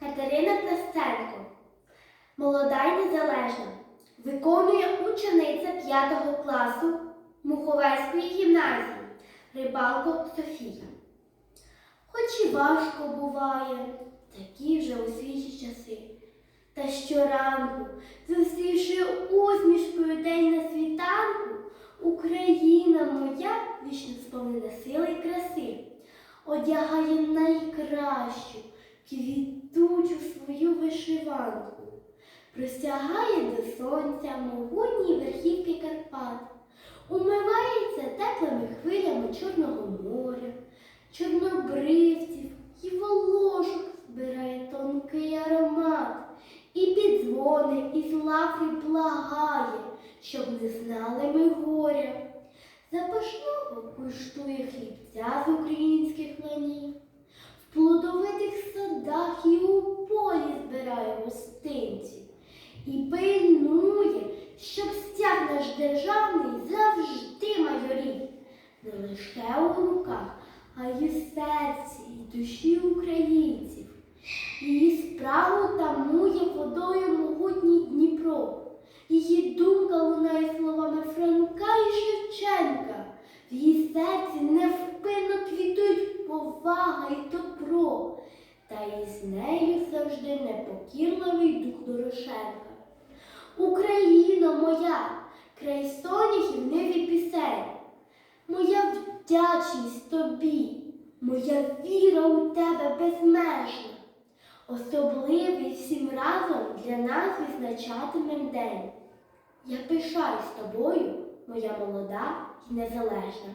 Катерина Плесценко, молода й незалежна, виконує учениця 5 класу Муховецької гімназії Рибалко Софія. Хоч і важко буває, такі вже у свіжі часи. Та щоранку, зустрівши усмішкою день на світанку, Україна моя вічно сповнена сили й краси, одягає найкращу, свою вишиванку, простягає до сонця могутні верхівки Карпат, умивається теплими хвилями Чорного моря, чорнобривців і волошок збирає тонкий аромат, і під дзвони із лафи благає, щоб не знали ми горя. Запашного куштує хлібця з українських ланів, в плодовитих садах і у полі збирає гостинці, і пильнує, щоб стяг наш державний завжди майорів, не лише у руках, а й у серці і душі українців. Її спрагу тамує водою могутній Дніпро. Її думка лунає словами Франка і Шевченка. В її серці невпинно квітують повага і добро, та із нею завжди непокірливий дух Дорошенка. Україно моя, край соняхів ниві пісень, моя вдячність тобі, моя віра у тебе безмежна. Особливий всім разом для нас визначатимем день. Я пишаюсь тобою, моя молода і незалежна.